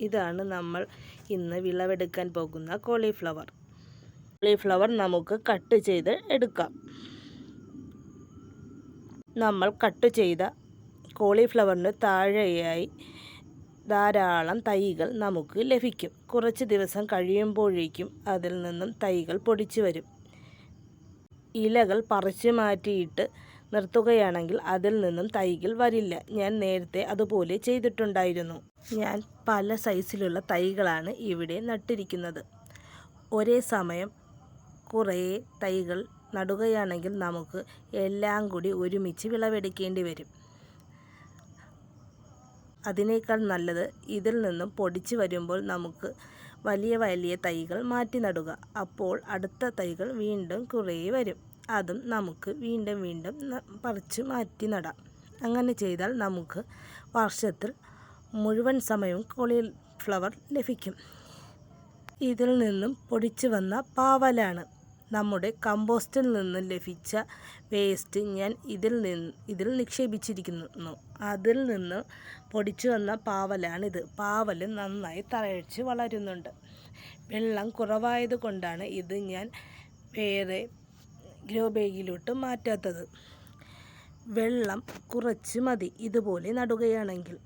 ഇതാണ് നമ്മൾ ഇന്ന് വിളവെടുക്കാൻ പോകുന്ന കോളിഫ്ലവർ. കോളിഫ്ലവർ നമുക്ക് കട്ട് ചെയ്ത് എടുക്കാം. നമ്മൾ കട്ട് ചെയ്ത കോളിഫ്ലവറിന് താഴെയായി ധാരാളം തൈകൾ നമുക്ക് ലഭിക്കും. കുറച്ച് ദിവസം കഴിയുമ്പോഴേക്കും അതിൽ നിന്നും തൈകൾ പൊടിച്ചു വരും. ഇലകൾ പറിച്ചു മാറ്റിയിട്ട് നിർത്തുകയാണെങ്കിൽ അതിൽ നിന്നും തൈകൾ വരില്ല. ഞാൻ നേരത്തെ അതുപോലെ ചെയ്തിട്ടുണ്ടായിരുന്നു. ഞാൻ പല സൈസിലുള്ള തൈകളാണ് ഇവിടെ നട്ടിരിക്കുന്നത്. ഒരേ സമയം കുറേ തൈകൾ നടുകയാണെങ്കിൽ നമുക്ക് എല്ലാം കൂടി ഒരുമിച്ച് വിളവെടുക്കേണ്ടി വരും. അതിനേക്കാൾ നല്ലത് ഇതിൽ നിന്നും പൊടിച്ച് വരുമ്പോൾ നമുക്ക് വലിയ വലിയ തൈകൾ മാറ്റി നടുക. അപ്പോൾ അടുത്ത തൈകൾ വീണ്ടും കുറേ വരും. അതും നമുക്ക് വീണ്ടും വീണ്ടും പറിച്ച് മാറ്റി നടാം. അങ്ങനെ ചെയ്താൽ നമുക്ക് വർഷത്തിൽ മുഴുവൻ സമയവും കോളിഫ്ലവർ ലഭിക്കും. ഇതിൽ നിന്നും പൊടിച്ചു വന്ന പാവലാണ്. നമ്മുടെ കമ്പോസ്റ്റിൽ നിന്ന് ലഭിച്ച വേസ്റ്റ് ഞാൻ ഇതിൽ നിന്ന് ഇതിൽ നിക്ഷേപിച്ചിരിക്കുന്നു. അതിൽ നിന്ന് പൊടിച്ചു വന്ന പാവലാണിത്. പാവൽ നന്നായി തഴച്ച് വളരുന്നുണ്ട്. വെള്ളം കുറവായത് കൊണ്ടാണ് ഇത് ഞാൻ വേറെ ഗ്രോ ബാഗിലോട്ട് മാറ്റാത്തത്. വെള്ളം കുറച്ച് മതി ഇതുപോലെ നടുകയാണെങ്കിൽ.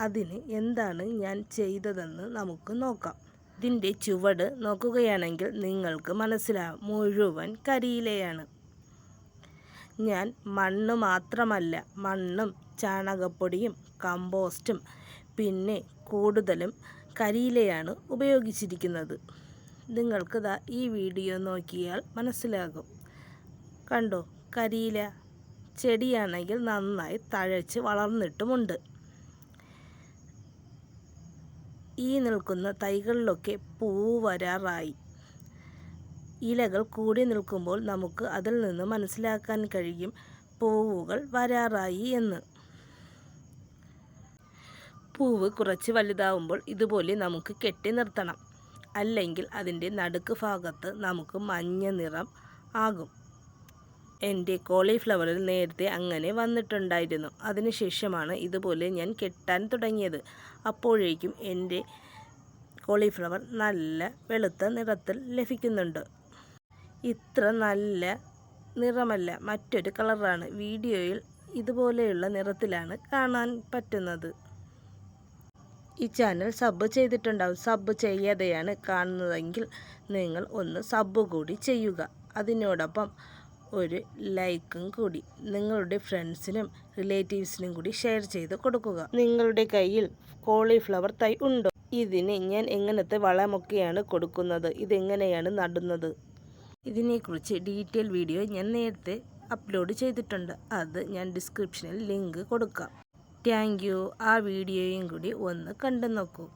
അതിന് എന്താണ് ഞാൻ ചെയ്തതെന്ന് നമുക്ക് നോക്കാം. ഇതിന്റെ ചുവട് നോക്കുകയാണെങ്കിൽ നിങ്ങൾക്ക് മനസ്സിലാവും. മുഴുവൻ കരിയിലയാണ്. ഞാൻ മണ്ണ് മാത്രമല്ല മണ്ണും ചാണകപ്പൊടിയും കമ്പോസ്റ്റും പിന്നെ കൂടുതലും കരിയിലയാണ് ഉപയോഗിച്ചിരിക്കുന്നത്. നിങ്ങൾക്ക് ദാ ഈ വീഡിയോ നോക്കിയാൽ മനസ്സിലാകും. കണ്ടോ കരിയില ചെടിയാണെങ്കിൽ നന്നായി തഴച്ച് വളർന്നിട്ടുമുണ്ട്. ഈ നിൽക്കുന്ന തൈകളിലൊക്കെ പൂ വരാറായി. ഇലകൾ കൂടി നിൽക്കുമ്പോൾ നമുക്ക് അതിൽ നിന്ന് മനസ്സിലാക്കാൻ കഴിയും പൂവുകൾ വരാറായി എന്ന്. പൂവ് കുറച്ച് വലുതാവുമ്പോൾ ഇതുപോലെ നമുക്ക് കെട്ടി നിർത്തണം. അല്ലെങ്കിൽ അതിന്റെ നടുക്ക് ഭാഗത്ത് നമുക്ക് മഞ്ഞ നിറം ആകും. എന്റെ കോളിഫ്ലവറിൽ നേരത്തെ അങ്ങനെ വന്നിട്ടുണ്ടായിരുന്നു. അതിനുശേഷമാണ് ഇതുപോലെ ഞാൻ കെട്ടാൻ തുടങ്ങിയത്. അപ്പോഴേക്കും എന്റെ കോളിഫ്ലവർ നല്ല വെളുത്ത നിറത്തിൽ ലഭിക്കുന്നുണ്ട്. ഇത്ര നല്ല നിറമല്ല മറ്റൊരു കളറാണ്. വീഡിയോയിൽ ഇതുപോലെയുള്ള നിറത്തിലാണ് കാണാൻ പറ്റുന്നത്. ഈ ചാനൽ സബ് ചെയ്തിട്ടുണ്ടാവും. സബ് ചെയ്യാതെയാണ് കാണുന്നതെങ്കിൽ നിങ്ങൾ ഒന്ന് സബ് കൂടി ചെയ്യുക. അതിനോടൊപ്പം ഒരു ലൈക്കും കൂടി. നിങ്ങളുടെ ഫ്രണ്ട്സിനും റിലേറ്റീവ്സിനും കൂടി ഷെയർ ചെയ്ത് കൊടുക്കുക. നിങ്ങളുടെ കയ്യിൽ കോളിഫ്ലവർ തൈ ഉണ്ടോ? ഇതിന് ഞാൻ എങ്ങനത്തെ വളമൊക്കെയാണ് കൊടുക്കുന്നത്? ഇതെങ്ങനെയാണ് നടുന്നത്? ഇതിനെക്കുറിച്ച് ഡീറ്റെയിൽ വീഡിയോ ഞാൻ നേരത്തെ അപ്ലോഡ് ചെയ്തിട്ടുണ്ട്. അത് ഞാൻ ഡിസ്ക്രിപ്ഷനിൽ ലിങ്ക് കൊടുക്കാം. താങ്ക് ആ വീഡിയോയും കൂടി ഒന്ന് കണ്ടു നോക്കൂ